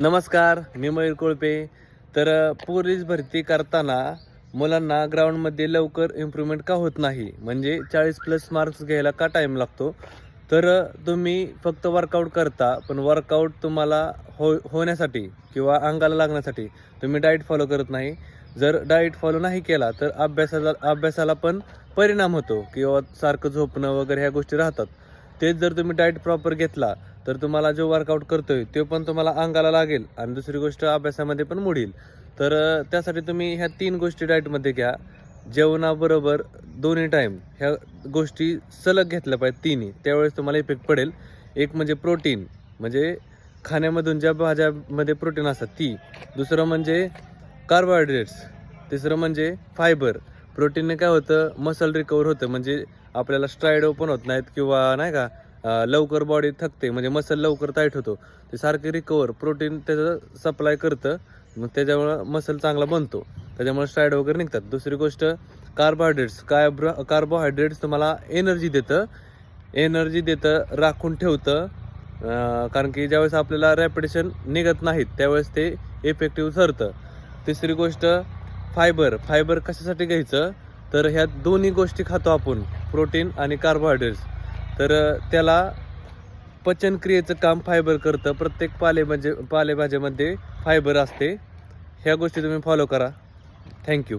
नमस्कार मी मयूर कोळपे. तर पोलीस भरती करताना मुलांना ग्राउंडमध्ये लवकर इम्प्रूव्हमेंट का होत नाही? म्हणजे चाळीस प्लस मार्क्स घ्यायला का टाईम लागतो? तर तुम्ही फक्त वर्कआउट करता पण वर्कआउट तुम्हाला हो होण्यासाठी किंवा अंगाला लागण्यासाठी तुम्ही डाएट फॉलो करत नाही. जर डाएट फॉलो नाही केला तर अभ्यासाला अभ्यासाला पण परिणाम होतो किंवा सारखं झोपणं वगैरे ह्या गोष्टी राहतात. तेच जर तुम्ही डाएट प्रॉपर घेतला तर तुम्हाला जो वर्कआउट करतोय तो पण तुम्हाला अंगाला लागेल आणि दुसरी गोष्ट अभ्यासामध्ये पण मोडील. तर त्यासाठी तुम्ही ह्या तीन गोष्टी डाएटमध्ये घ्या. जेवणाबरोबर दोन्ही टाईम ह्या गोष्टी सलग घेतल्या पाहिजे तिन्ही. त्यावेळेस तुम्हाला इफेक्ट पडेल. एक म्हणजे प्रोटीन म्हणजे खाण्यामधून ज्या भाज्यामध्ये प्रोटीन असतात ती. दुसरं म्हणजे कार्बोहायड्रेट्स तिसरं म्हणजे फायबर प्रोटीनने काय होतं मसल रिकवर होतं. म्हणजे आपल्याला स्ट्राईड ओपन होत नाहीत किंवा नाही का लवकर बॉडी थकते. म्हणजे मसल लवकर टाईट होतो. ते सारखे रिकवर प्रोटीन त्याचं सप्लाय करतं. मग त्याच्यामुळं मसल चांगला बनतो. त्याच्यामुळे स्ट्राईड वगैरे निघतात. दुसरी गोष्ट कार्बोहायड्रेट्स कार्बो कार्बोहायड्रेट्स तुम्हाला एनर्जी देतं. एनर्जी देतं राखून ठेवतं. कारण की ज्यावेळेस आपल्याला रॅपिडेशन निघत नाहीत त्यावेळेस ते इफेक्टिव्ह ठरतं. तिसरी गोष्ट फायबर फायबर कशासाठी घ्यायचं? तर ह्या दोन्ही गोष्टी खातो आपण प्रोटीन आणि कार्बोहायड्रेट्स तर त्याला पचनक्रियेचं काम फायबर करतं. प्रत्येक पाले म्हणजे पालेभाज्यामध्ये फायबर असते. ह्या गोष्टी तुम्ही फॉलो करा. थँक्यू